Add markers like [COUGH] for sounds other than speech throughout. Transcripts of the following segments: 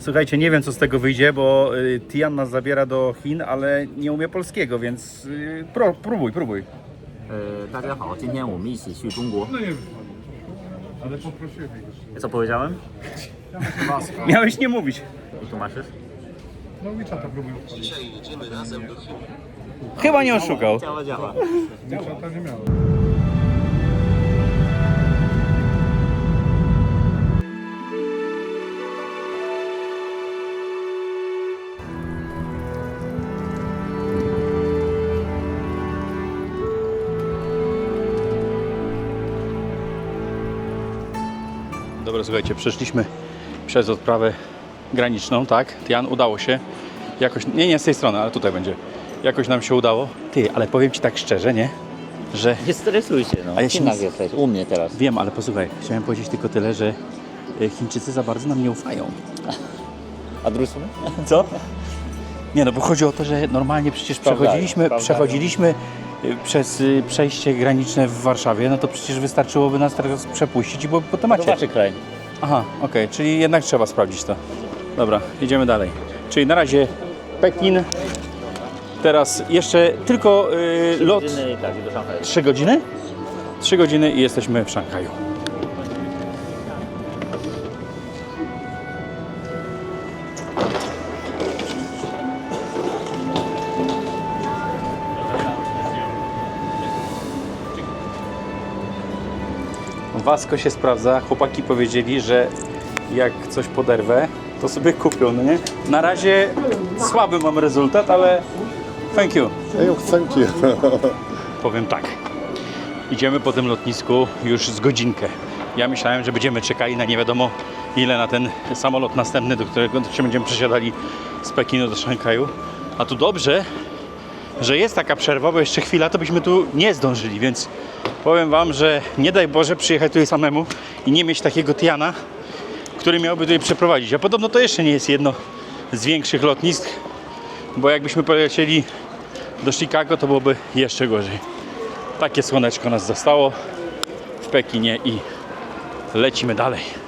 Słuchajcie, nie wiem co z tego wyjdzie, bo y, Tian nas zabiera do Chin, ale nie umie polskiego, więc y, pro, próbuj, próbuj. Yy, no ale poprosiłem Co powiedziałem? [LAUGHS] Miałeś nie mówić. I tłumaczysz? No mi czata próbuj Dzisiaj idziemy razem do Chin. Chyba nie oszukał. Działa, działa. Nie, czata nie miałem. Dobra, słuchajcie, przeszliśmy przez odprawę graniczną, tak? Tian, udało się. Jakoś, nie, nie z tej strony, ale tutaj będzie. Jakoś nam się udało. Ty, ale powiem Ci tak szczerze, nie? Że Nie stresuj się, no. A ja się nie- jesteś, u mnie teraz. wiem, ale posłuchaj, chciałem powiedzieć tylko tyle, że y, Chińczycy za bardzo nam nie ufają. A drusu? Co? Nie no, bo chodzi o to, że normalnie przecież Sprawdzają, przechodziliśmy, sprawdzają. przechodziliśmy przez y, przejście graniczne w Warszawie, no to przecież wystarczyłoby nas teraz przepuścić i byłoby po temacie. Zobaczy kraj. Aha, okej, czyli jednak trzeba sprawdzić to. Dobra, jedziemy dalej. Czyli na razie Pekin. Teraz jeszcze tylko y, lot Godziny i tak, do Szanghaju. 3 godziny? 3 godziny i jesteśmy w Szanghaju. Wasko się sprawdza. Chłopaki powiedzieli, że jak coś poderwę, to sobie kupią, no nie? Na razie słaby mam rezultat, ale thank you. Hey, thank you. [LAUGHS] Powiem tak. Idziemy po tym lotnisku już z godzinkę. Ja myślałem, że będziemy czekali na nie wiadomo ile na ten samolot następny, do którego się będziemy przesiadali z Pekinu do Szanghaju. A tu dobrze, że jest taka przerwa, bo jeszcze chwila, to byśmy tu nie zdążyli, więc powiem Wam, że nie daj Boże przyjechać tutaj samemu i nie mieć takiego Tiana, który miałby tutaj przeprowadzić. A podobno to jeszcze nie jest jedno z większych lotnisk, bo jakbyśmy polecieli do Chicago, to byłoby jeszcze gorzej. Takie słoneczko nas zostało w Pekinie i lecimy dalej.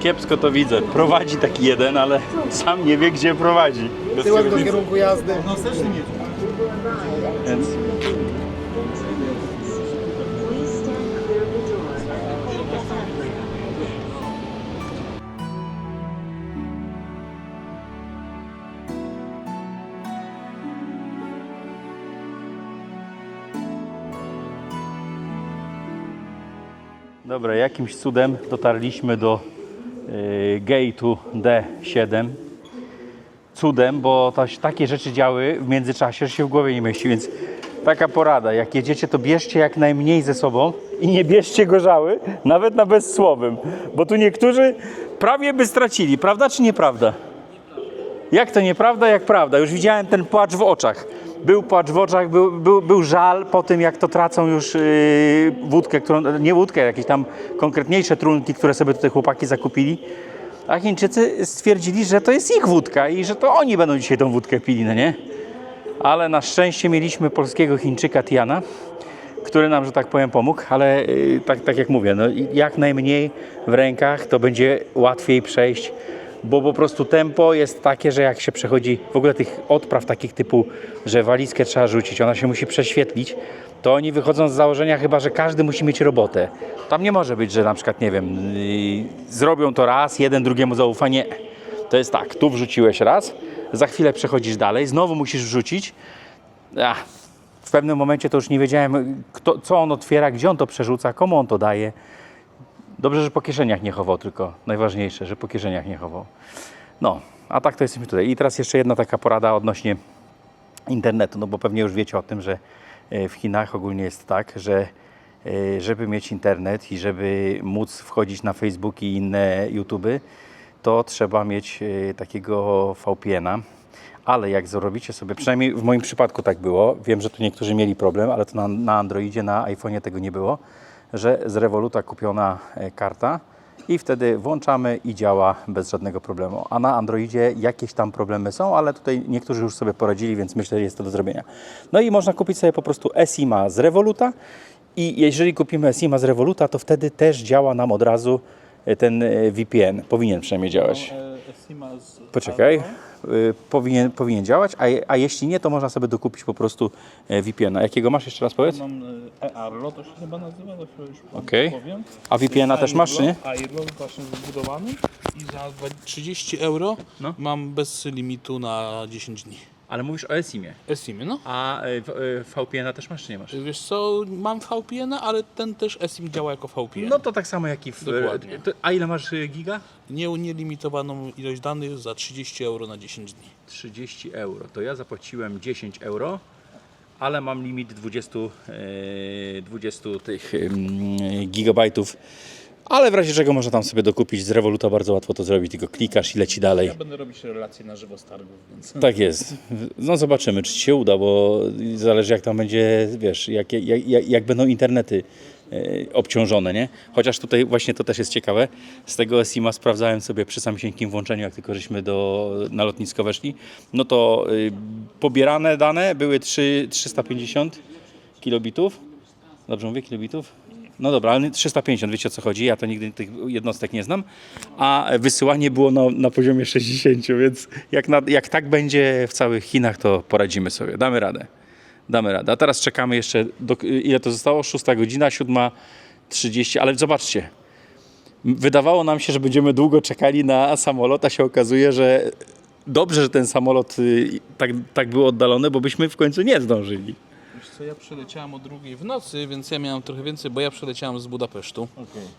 Kiepsko to widzę. Prowadzi taki jeden, ale sam nie wie, gdzie prowadzi. Tyłem do kierunku jazdy. Więc... Dobra, jakimś cudem dotarliśmy do gate'u D7 cudem, bo to, takie rzeczy działy w międzyczasie, że się w głowie nie mieści, więc taka porada, jak jedziecie, to bierzcie jak najmniej ze sobą i nie bierzcie gorzały, nawet na bezsłowym, bo tu niektórzy prawie by stracili, prawda czy nieprawda? Jak to nieprawda, jak prawda? Już widziałem ten płacz w oczach. Był płacz w oczach, był, był, był żal po tym, jak to tracą już yy, wódkę, którą, nie wódkę, jakieś tam konkretniejsze trunki, które sobie tutaj chłopaki zakupili. A Chińczycy stwierdzili, że to jest ich wódka i że to oni będą dzisiaj tą wódkę pili, no nie? Ale na szczęście mieliśmy polskiego Chińczyka Tiana, który nam, że tak powiem, pomógł, ale yy, tak, tak jak mówię, no, jak najmniej w rękach, to będzie łatwiej przejść, bo po prostu tempo jest takie, że jak się przechodzi w ogóle tych odpraw takich typu, że walizkę trzeba rzucić, ona się musi prześwietlić, to oni wychodzą z założenia chyba, że każdy musi mieć robotę. Tam nie może być, że na przykład, nie wiem, yy, zrobią to raz, jeden drugiemu zaufa. Nie. To jest tak, tu wrzuciłeś raz, za chwilę przechodzisz dalej, znowu musisz wrzucić. Ach, w pewnym momencie to już nie wiedziałem, kto, co on otwiera, gdzie on to przerzuca, komu on to daje. Dobrze, że po kieszeniach nie chował, tylko najważniejsze, że po kieszeniach nie chował. No, a tak to jesteśmy tutaj. I teraz jeszcze jedna taka porada odnośnie internetu, no bo pewnie już wiecie o tym, że w Chinach ogólnie jest tak, że e, żeby mieć internet i żeby móc wchodzić na Facebook i inne YouTuby, to trzeba mieć e, takiego VPN-a. Ale jak zrobicie sobie, przynajmniej w moim przypadku tak było, wiem, że tu niektórzy mieli problem, ale to na, na Androidzie, na iPhone'ie tego nie było, że z Revoluta kupiona e, karta i wtedy włączamy i działa bez żadnego problemu. A na Androidzie jakieś tam problemy są, ale tutaj niektórzy już sobie poradzili, więc myślę, że jest to do zrobienia. No i można kupić sobie po prostu eSIM-a z Revoluta I jeżeli kupimy SIMA z Revoluta, to wtedy też działa nam od razu e, ten e, VPN. Powinien przynajmniej działać. Poczekaj. Y, Powinien, powinien działać, a, a jeśli nie, to można sobie dokupić po prostu e, VPN-a. Jakiego masz jeszcze raz powiedz? Mam e, e-Arlo, to się chyba nazywa, to już Okej. powiem. A VPN-a też masz, czy nie? Airlo właśnie zbudowany i za dwa- 30 euro No. mam bez limitu na 10 dni. Ale mówisz o SIM-ie. eSIM, no. A e, e, VPN-a też masz, czy nie masz? Wiesz co, mam VPN, ale ten też eSIM działa jako VPN. No to tak samo jak i w... Dokładnie. To, a ile masz e, giga? Nie, nielimitowaną ilość danych za 30 euro na 10 dni. 30 euro. To ja zapłaciłem 10 euro, ale mam limit 20, e, 20 tych gigabajtów. Ale w razie czego można tam sobie dokupić z Revoluta bardzo łatwo to zrobić, tylko klikasz i leci dalej. Ja będę robić relacje na żywo z targów, więc... Tak jest. No zobaczymy, czy ci się uda, bo zależy jak tam będzie, wiesz, jak, jak, jak, jak będą internety e, obciążone, nie? Chociaż tutaj właśnie to też jest ciekawe. Z tego SIMA sprawdzałem sobie przy samysieńkim włączeniu, jak tylko żeśmy do, na lotnisko weszli, no to y, pobierane dane były 3, 350 kilobitów. Dobrze mówię, kilobitów? No dobra, ale 350, wiecie o co chodzi, ja to nigdy tych jednostek nie znam, a wysyłanie było na, na poziomie 60, więc jak, na, jak tak będzie w całych Chinach, to poradzimy sobie, damy radę. Damy radę. A teraz czekamy jeszcze, do, ile to zostało? 6 godzina, 7.30, ale zobaczcie, wydawało nam się, że będziemy długo czekali na samolot, a się okazuje, że dobrze, że ten samolot y, tak, tak był oddalony, bo byśmy w końcu nie zdążyli. Ja przyleciałem o drugiej w nocy, więc ja miałem trochę więcej, bo ja przyleciałem z Budapesztu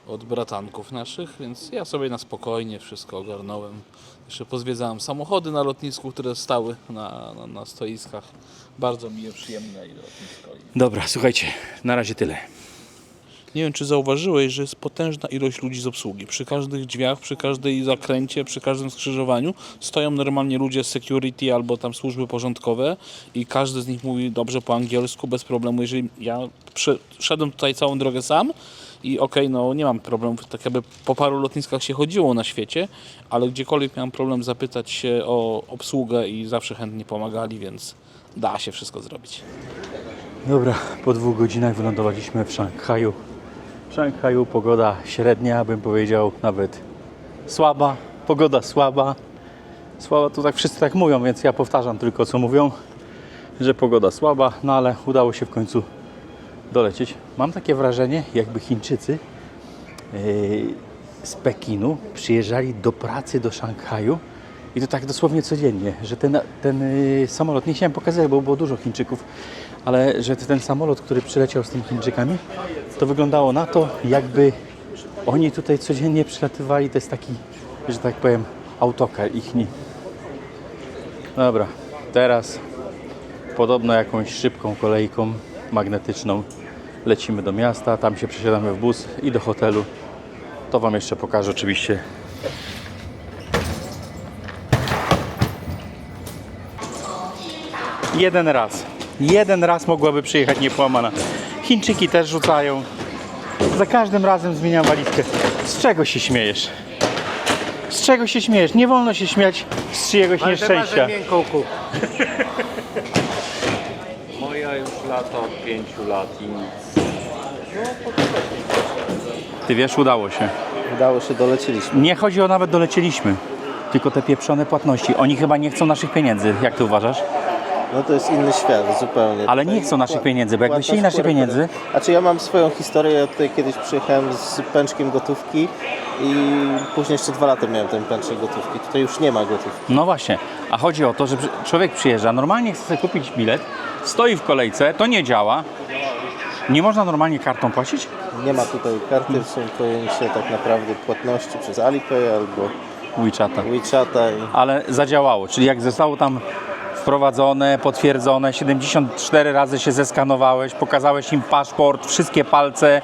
od bratanków naszych, więc ja sobie na spokojnie wszystko ogarnąłem. Jeszcze pozwiedzałem samochody na lotnisku, które stały na, na, na stoiskach. Bardzo mi je przyjemne i lotnisko. I... Dobra, słuchajcie, na razie tyle. Nie wiem, czy zauważyłeś, że jest potężna ilość ludzi z obsługi. Przy każdych drzwiach, przy każdej zakręcie, przy każdym skrzyżowaniu stoją normalnie ludzie z security albo tam służby porządkowe i każdy z nich mówi dobrze po angielsku, bez problemu. Jeżeli ja szedłem tutaj całą drogę sam i okej, no nie mam problemów, tak jakby po paru lotniskach się chodziło na świecie, ale gdziekolwiek miałem problem zapytać się o obsługę i zawsze chętnie pomagali, więc da się wszystko zrobić. Dobra, po dwóch godzinach wylądowaliśmy w Szanghaju. W Szanghaju pogoda średnia, bym powiedział nawet słaba. Pogoda słaba. Słaba to tak wszyscy tak mówią, więc ja powtarzam tylko co mówią, że pogoda słaba, no ale udało się w końcu dolecieć. Mam takie wrażenie, jakby Chińczycy yy, z Pekinu przyjeżdżali do pracy do Szanghaju i to tak dosłownie codziennie, że ten, ten yy, samolot, nie chciałem pokazać, bo było dużo Chińczyków, ale że ten samolot, który przyleciał z tymi Chińczykami, to wyglądało na to, jakby oni tutaj codziennie przylatywali, to jest taki, że tak powiem, autokar ichni. Dobra, teraz podobno jakąś szybką kolejką magnetyczną lecimy do miasta, tam się przesiadamy w bus i do hotelu. To Wam jeszcze pokażę oczywiście. Jeden raz. Jeden raz mogłaby przyjechać niepłamana. Chińczyki też rzucają. Za każdym razem zmieniam walizkę. Z czego się śmiejesz? Z czego się śmiejesz? Nie wolno się śmiać z czyjegoś nieszczęścia. miękką kup. [LAUGHS] Moja już lata od pięciu lat i nic. Ty wiesz, udało się. Udało się, doleciliśmy. Nie chodzi o nawet dolecieliśmy. Tylko te pieprzone płatności. Oni chyba nie chcą naszych pieniędzy. Jak ty uważasz? No to jest inny świat zupełnie. Ale nie chcą naszych pieniędzy, bo jakby chcieli naszych kurek, pieniędzy-. Znaczy ja mam swoją historię, ja tutaj kiedyś przyjechałem z pęczkiem gotówki i później jeszcze dwa lata miałem ten pęczek gotówki. Tutaj już nie ma gotówki. No właśnie. A chodzi o to, że człowiek przyjeżdża, normalnie chce sobie kupić bilet, stoi w kolejce, to nie działa. Nie można normalnie kartą płacić? Nie ma tutaj karty, są pojęcie tak naprawdę płatności przez Alipay albo WeChata. WeChata. I... Ale zadziałało, czyli jak zostało tam wprowadzone, potwierdzone, 74 razy się zeskanowałeś, pokazałeś im paszport, wszystkie palce,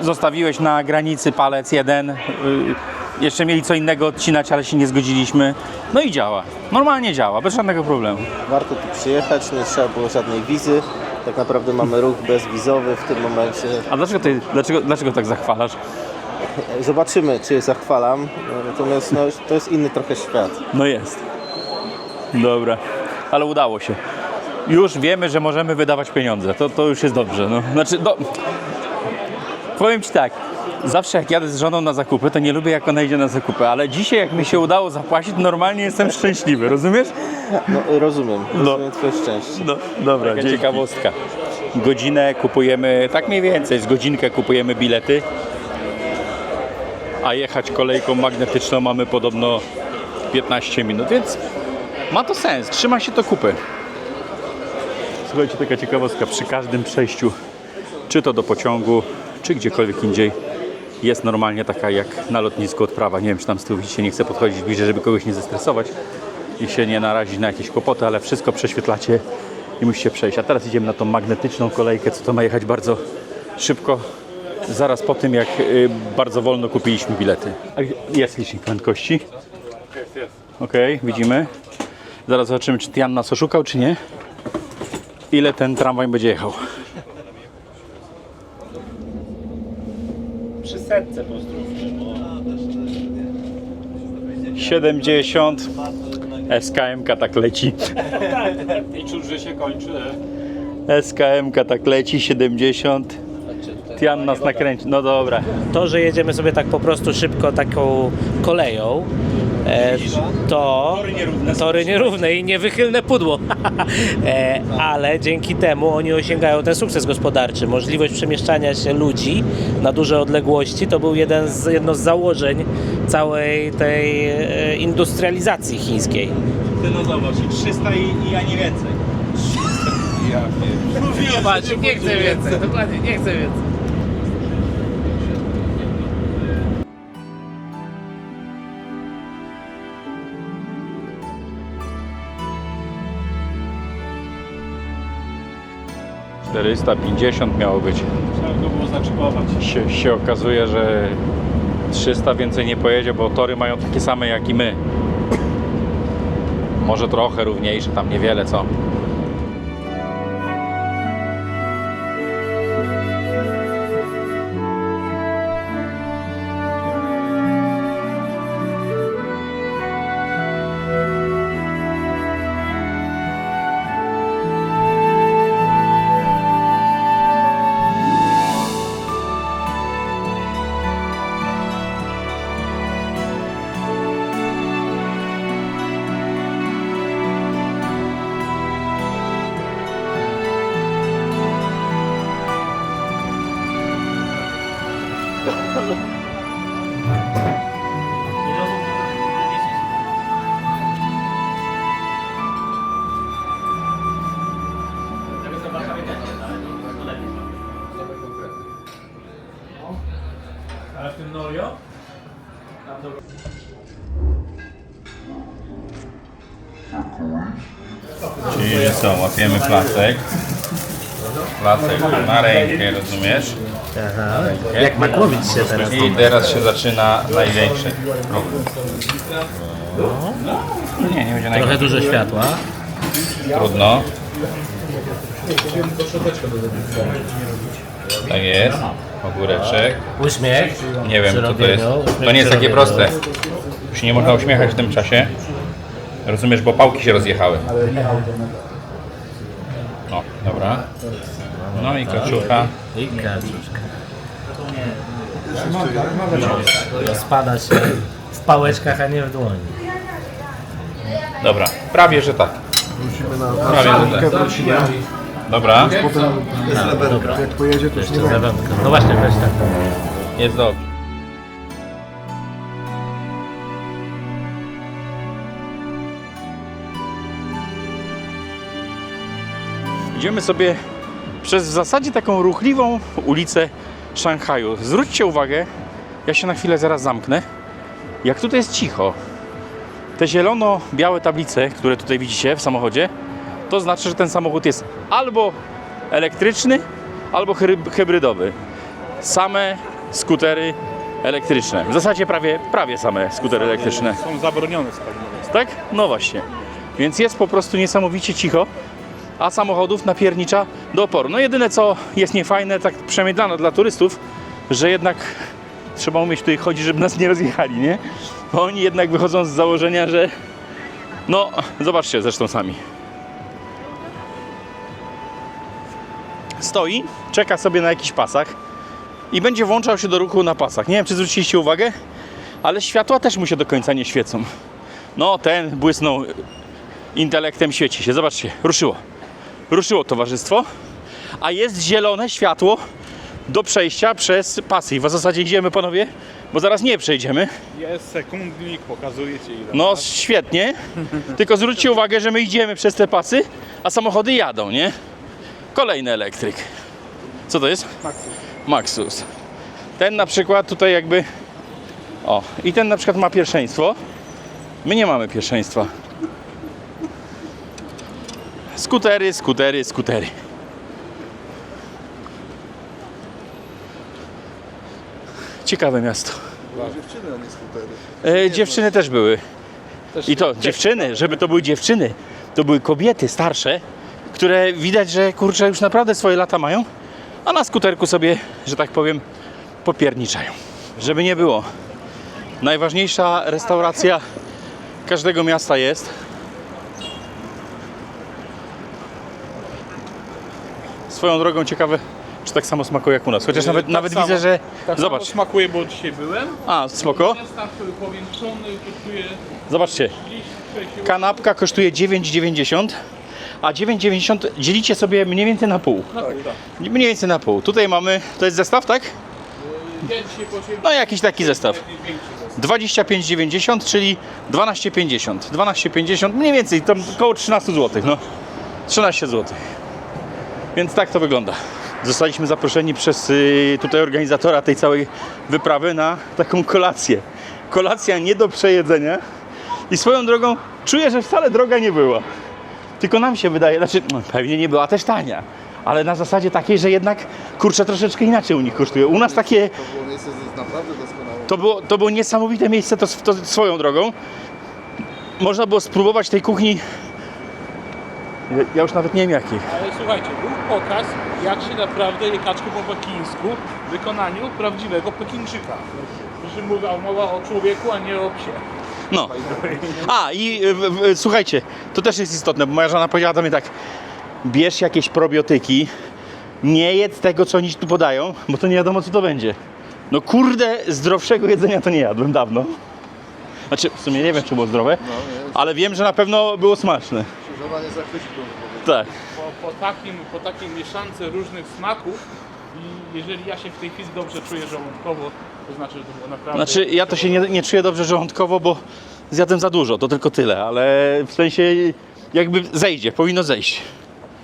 y, zostawiłeś na granicy palec jeden, y, jeszcze mieli co innego odcinać, ale się nie zgodziliśmy. No i działa. Normalnie działa, bez żadnego problemu. Warto tu przyjechać, nie trzeba było żadnej wizy. Tak naprawdę mamy ruch bezwizowy w tym momencie. A dlaczego, ty, dlaczego, dlaczego tak zachwalasz? Zobaczymy, czy je zachwalam. Natomiast no, to jest inny trochę świat. No jest. Dobra, ale udało się. już wiemy, że możemy wydawać pieniądze. To, to już jest dobrze. No. Znaczy, no, powiem Ci tak. Zawsze jak jadę z żoną na zakupy, to nie lubię jak ona idzie na zakupy, ale dzisiaj jak mi się udało zapłacić, normalnie jestem szczęśliwy, rozumiesz? No, rozumiem, rozumiem twoje szczęście. No, dobra, Taka ciekawostka. Godzinę kupujemy, tak mniej więcej, z godzinkę kupujemy bilety, a jechać kolejką magnetyczną mamy podobno 15 minut, więc ma to sens, trzyma się to kupy. Słuchajcie, taka ciekawostka, przy każdym przejściu, czy to do pociągu, czy gdziekolwiek indziej, jest normalnie taka jak na lotnisku odprawa. Nie wiem, czy tam z tyłu widzicie, nie chcę podchodzić bliżej, żeby kogoś nie zestresować i się nie narazić na jakieś kłopoty, ale wszystko prześwietlacie i musicie przejść. A teraz idziemy na tą magnetyczną kolejkę, co to ma jechać bardzo szybko, zaraz po tym, jak y, bardzo wolno kupiliśmy bilety. Jest licznik prędkości. Okej, widzimy. Zaraz zobaczymy, czy Jan nas oszukał, czy nie. Ile ten tramwaj będzie jechał. Przy setce pozdrówcie, bo 70. SKM tak leci. i czuć, że się kończy. SKM tak leci, 70. Tian nas nakręci. No dobra. To, że jedziemy sobie tak po prostu szybko taką koleją, e, to tory nierówne i niewychylne pudło. [LAUGHS] e, ale dzięki temu oni osiągają ten sukces gospodarczy. Możliwość przemieszczania się ludzi na duże odległości to był jeden z, jedno z założeń całej tej e, industrializacji chińskiej. No zobacz, 300 i, i ani więcej. Patrz, nie chcę więcej, dokładnie, nie chcę więcej. - 450 miało być. Trzeba go było zaczepować. Się, się okazuje, że 300 więcej nie pojedzie, bo tory mają takie same jak i my. Może trochę równiejsze, tam niewiele co. Czyli co, łapiemy placek. Placek na rękę, rozumiesz? Jak makłowić się teraz? I teraz się zaczyna największy ruch. Nie, nie będzie Trochę dużo światła. Trudno. Tak jest. Ogóreczek. Uśmiech. Nie wiem co to jest. Uśmiech To nie jest takie proste. Już się nie można uśmiechać w tym czasie. Rozumiesz, bo pałki się rozjechały. No, dobra. No i kaczucha. I kaczuszka. Rozpada się w pałeczkach, a nie w dłoni. Dobra, prawie że tak. Prawie że tak. Dobra, Dobra, Jak pojedzie, to już nie jeszcze. No właśnie, weź tak. jest dobrze. Idziemy sobie przez w zasadzie taką ruchliwą ulicę Szanghaju. Zwróćcie uwagę, ja się na chwilę zaraz zamknę, jak tutaj jest cicho. Te zielono-białe tablice, które tutaj widzicie w samochodzie, to znaczy, że ten samochód jest albo elektryczny, albo hybry- hybrydowy. Same skutery elektryczne. W zasadzie prawie, prawie same skutery elektryczne. Są zabronione spalinowe. Tak? No właśnie. Więc jest po prostu niesamowicie cicho, a samochodów napiernicza do oporu. No jedyne co jest niefajne, tak przynajmniej dla, dla turystów, że jednak trzeba umieć tutaj chodzić, żeby nas nie rozjechali, nie? Bo oni jednak wychodzą z założenia, że no, zobaczcie zresztą sami. Stoi, czeka sobie na jakichś pasach i będzie włączał się do ruchu na pasach. Nie wiem, czy zwróciliście uwagę, ale światła też mu się do końca nie świecą. No, ten błysnął intelektem, świeci się. Zobaczcie, ruszyło. Ruszyło towarzystwo, a jest zielone światło do przejścia przez pasy. I w zasadzie idziemy, panowie, bo zaraz nie przejdziemy. Jest sekundnik, pokazuje Ci ile. No świetnie, tylko zwróćcie uwagę, że my idziemy przez te pasy, a samochody jadą, nie? Kolejny elektryk. Co to jest? Maxus. Maxus. Ten na przykład tutaj jakby... O, i ten na przykład ma pierwszeństwo. My nie mamy pierwszeństwa. Skutery, skutery, skutery. Ciekawe miasto. Dziewczyny, a nie skutery. E, dziewczyny też były. I to dziewczyny, żeby to były dziewczyny, to były kobiety starsze, które widać, że kurczę już naprawdę swoje lata mają, a na skuterku sobie, że tak powiem, popierniczają. Żeby nie było. Najważniejsza restauracja każdego miasta jest. Swoją drogą ciekawe, czy tak samo smakuje jak u nas. Chociaż nawet, tak nawet samo. widzę, że. Tak Zobacz. samo smakuje, bo dzisiaj byłem. A, spoko. Zestaw powiększony kosztuje Zobaczcie. 36 Kanapka kosztuje 9,90, a 9,90 dzielicie sobie mniej więcej na pół. na pół, tak. Mniej więcej na pół. Tutaj mamy, to jest zestaw, tak? No jakiś taki zestaw. większy zestaw. 25,90, czyli 12,50. 12,50, mniej więcej, tam około 13 zł, no. 13 zł. Więc tak to wygląda. Zostaliśmy zaproszeni przez y, tutaj organizatora tej całej wyprawy na taką kolację. Kolacja nie do przejedzenia. I swoją drogą czuję, że wcale droga nie była. Tylko nam się wydaje, znaczy no, pewnie nie była też tania. Ale na zasadzie takiej, że jednak kurczę troszeczkę inaczej u nich kosztuje. U nas takie To było miejsce naprawdę doskonałe. to było, to było niesamowite miejsce, to, to swoją drogą. Można było spróbować tej kuchni. Ja- już nawet nie wiem jakiej. Ale słuchajcie, był pokaz, jak się naprawdę je kaczkę po pekińsku w wykonaniu prawdziwego Pekińczyka. Że mówiła mowa o człowieku, a nie o psie. No. A i y, w, w, słuchajcie, to też jest istotne, bo moja żona powiedziała do mnie tak: bierz jakieś probiotyki, nie jedz tego, co oni ci tu podają, bo to nie wiadomo, co to będzie. No kurde, zdrowszego jedzenia to nie jadłem dawno. Znaczy, w sumie nie wiem, czy było zdrowe, ale wiem, że na pewno było smaczne. Żona nie zachwyci, bym powiedział. Tak. Po, po, takim, po takiej mieszance różnych smaków i jeżeli ja się w tej chwili dobrze czuję żołądkowo, to znaczy, że to było naprawdę... Znaczy, ja to się nie, nie czuję dobrze żołądkowo, bo zjadłem za dużo, to tylko tyle, ale w sensie jakby zejdzie, powinno zejść.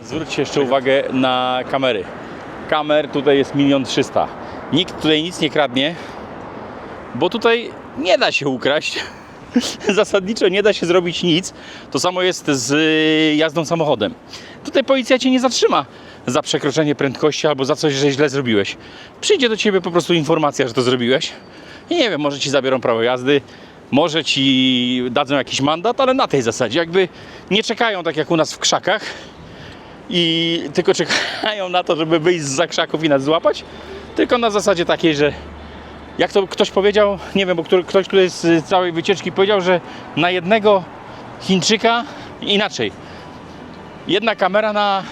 Zwróćcie jeszcze uwagę na kamery. Kamer tutaj jest milion trzysta. Nikt tutaj nic nie kradnie, bo tutaj nie da się ukraść. [LAUGHS] Zasadniczo nie da się zrobić nic. To samo jest z y, jazdą samochodem. Tutaj policja cię nie zatrzyma za przekroczenie prędkości albo za coś, że źle zrobiłeś. Przyjdzie do ciebie po prostu informacja, że to zrobiłeś. I nie wiem, może ci zabiorą prawo jazdy, może ci dadzą jakiś mandat, ale na tej zasadzie. Jakby nie czekają tak jak u nas w krzakach i tylko czekają na to, żeby wyjść z krzaków i nas złapać. Tylko na zasadzie takiej, że jak to ktoś powiedział, nie wiem, bo ktoś tutaj z całej wycieczki powiedział, że na jednego Chińczyka inaczej. Jedna kamera na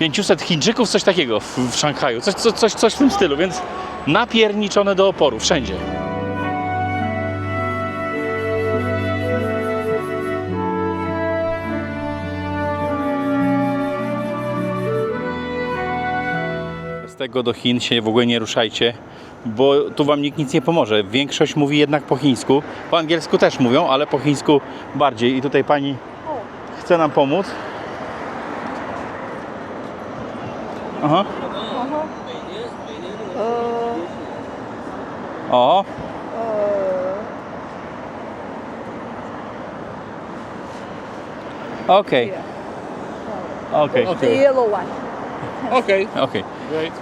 500 Chińczyków, coś takiego w, w Szanghaju. Coś, coś, coś, w tym stylu, więc napierniczone do oporu wszędzie. Z tego do Chin się w ogóle nie ruszajcie, bo tu wam nikt nic nie pomoże. Większość mówi jednak po chińsku. Po angielsku też mówią, ale po chińsku bardziej. I tutaj pani chce nam pomóc. Aha. O. Okej. Okej. The yellow one. Okej, [LAUGHS] Okej. great.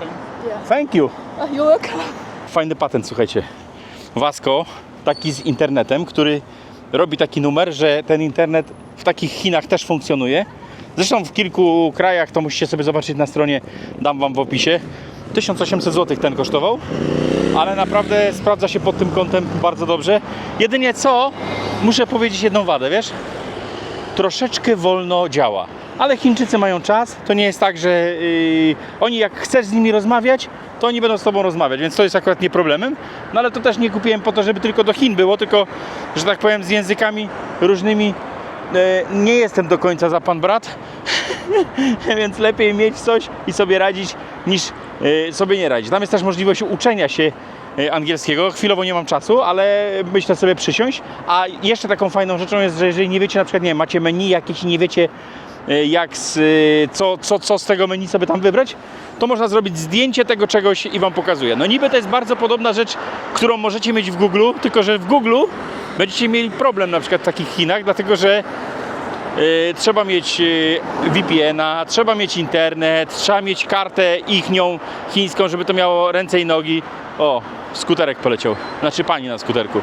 Thank you. You're welcome. Fajny patent, słuchajcie. Vasco, taki z internetem, który robi taki numer, że ten internet w takich Chinach też funkcjonuje. Zresztą w kilku krajach, to musicie sobie zobaczyć na stronie, dam wam w opisie. 1800 zł ten kosztował, ale naprawdę sprawdza się pod tym kątem bardzo dobrze. Jedynie co, muszę powiedzieć jedną wadę, wiesz? Troszeczkę wolno działa. Ale Chińczycy mają czas, to nie jest tak, że yy, oni jak chcesz z nimi rozmawiać, to oni będą z tobą rozmawiać, więc to jest akurat nie problemem. No ale to też nie kupiłem po to, żeby tylko do Chin było, tylko, że tak powiem, z językami różnymi nie jestem do końca za pan brat, [LAUGHS] więc lepiej mieć coś i sobie radzić, niż e, sobie nie radzić. Tam jest też możliwość uczenia się e, angielskiego. Chwilowo nie mam czasu, ale myślę sobie przysiąść. A jeszcze taką fajną rzeczą jest, że jeżeli nie wiecie, na przykład, nie wiem, macie menu jakieś i nie wiecie, e, jak z, e, co, co, co z tego menu sobie tam wybrać, to można zrobić zdjęcie tego czegoś i Wam pokazuję. No niby to jest bardzo podobna rzecz, którą możecie mieć w Google, tylko że w Google będziecie mieli problem na przykład w takich Chinach, dlatego że e, trzeba mieć e, VPN-a, trzeba mieć internet, trzeba mieć kartę ichnią chińską, żeby to miało ręce i nogi. O, skuterek poleciał, znaczy pani na skuterku.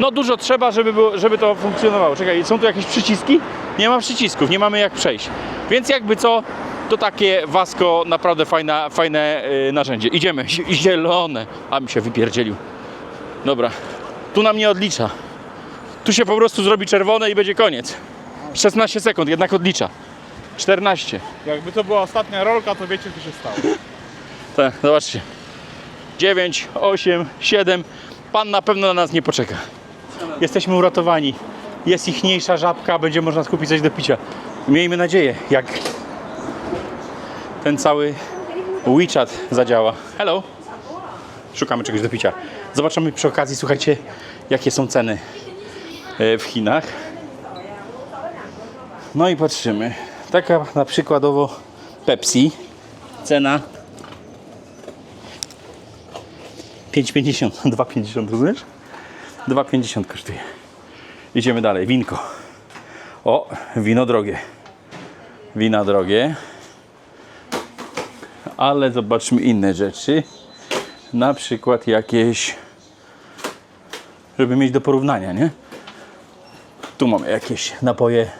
No dużo trzeba, żeby, było, żeby to funkcjonowało. Czekaj, są tu jakieś przyciski? Nie ma przycisków, nie mamy jak przejść. Więc jakby co, to takie Wasco naprawdę fajna, fajne yy, narzędzie. Idziemy, Zi- [LAUGHS] zielone. A mi się wypierdzielił. Dobra, tu nam nie odlicza. Tu się po prostu zrobi czerwone i będzie koniec. 16 sekund, jednak odlicza. 14. Jakby to była ostatnia rolka, to wiecie co się stało. [LAUGHS] Tak, zobaczcie. 9, 8, 7. Pan na pewno na nas nie poczeka. Jesteśmy uratowani. Jest ichniejsza żabka, będzie można skupić coś do picia. Miejmy nadzieję, jak ten cały WeChat zadziała. Hello. Szukamy czegoś do picia. Zobaczymy przy okazji, słuchajcie, jakie są ceny w Chinach. No i patrzymy. Taka na przykładowo Pepsi. Cena 5,50, 2,50, [LAUGHS] rozumiesz? 2,50 kosztuje. Idziemy dalej, winko. O, wino drogie. Wina drogie. Ale zobaczmy inne rzeczy. Na przykład jakieś, żeby mieć do porównania, nie? Tu mamy jakieś napoje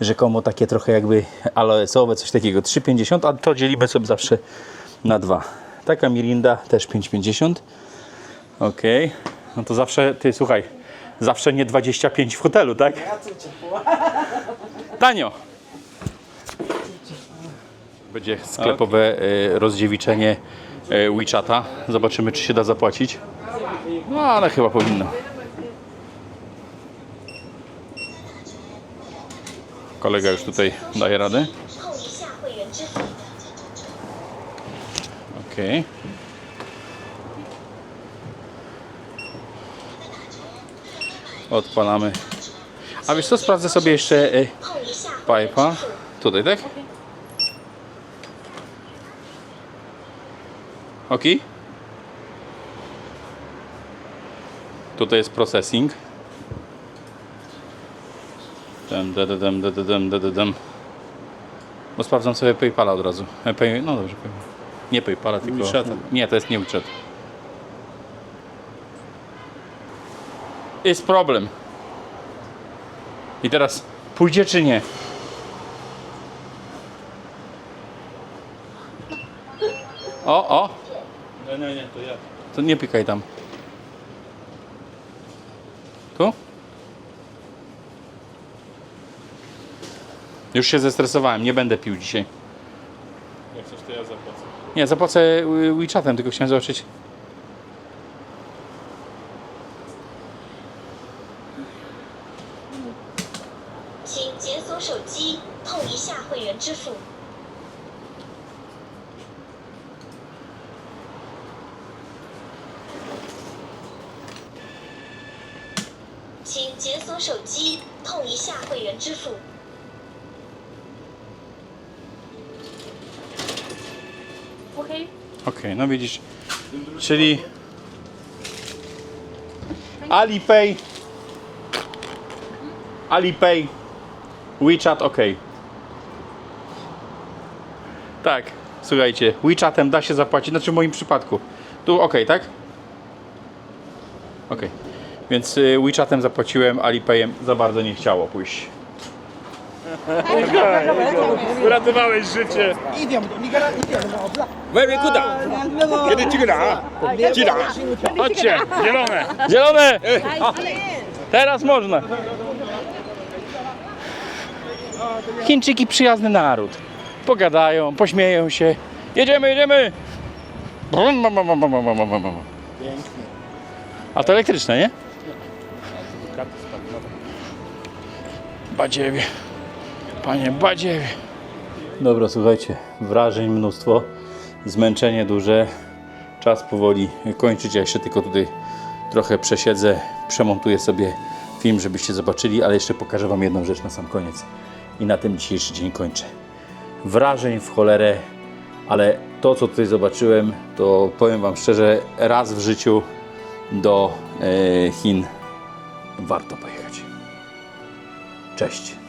rzekomo takie trochę jakby aloesowe, coś takiego 3,50, a to dzielimy sobie zawsze na dwa. Taka mirinda też 5,50. Ok, no to zawsze, ty słuchaj, zawsze nie 25 w hotelu, tak? Tanio. Będzie sklepowe e, rozdziewiczenie e, WeChata. Zobaczymy, czy się da zapłacić. No, ale chyba powinno. Kolega już tutaj daje radę. Ok. Odpalamy. A wiesz co, sprawdzę sobie jeszcze e, y, pipa. Tutaj, tak? Ok. Tutaj jest processing. Dem, dem, dem, dem, dem, dem, dem. Bo sprawdzam sobie PayPala od razu. E, Pay, no dobrze, pay, nie PayPala, tylko... WeChata. Nie, to jest nie WeChat. Jest problem. I teraz pójdzie czy nie? O, o! Nie, nie, nie, to ja. To nie pikaj tam. Już się zestresowałem, nie będę pił dzisiaj. Jak coś to ja zapłacę. Nie, zapłacę WeChatem, tylko chciałem zobaczyć. “ Czyli Alipay Alipay WeChat ok. Tak, słuchajcie, WeChatem da się zapłacić, znaczy w moim przypadku. Tu ok, tak? Ok. Więc y, WeChatem zapłaciłem, Alipayem za bardzo nie chciało pójść. Uratowałeś życie. Very good. Kiedy ci gra? Ci gra. Chodźcie, zielone. Zielone! O, teraz można. Chińczyki przyjazny naród. Pogadają, pośmieją się. Jedziemy, jedziemy! Brum, brum, brum, brum, brum, brum, brum, brum. A to elektryczne, nie? Badziewie. Panie Badziewie. Dobra, słuchajcie, wrażeń mnóstwo, zmęczenie duże, czas powoli kończyć. Ja jeszcze tylko tutaj trochę przesiedzę, przemontuję sobie film, żebyście zobaczyli, ale jeszcze pokażę Wam jedną rzecz na sam koniec. I na tym dzisiejszy dzień kończę. Wrażeń w cholerę, ale to, co tutaj zobaczyłem, to powiem Wam szczerze, raz w życiu do e, Chin warto pojechać. Cześć.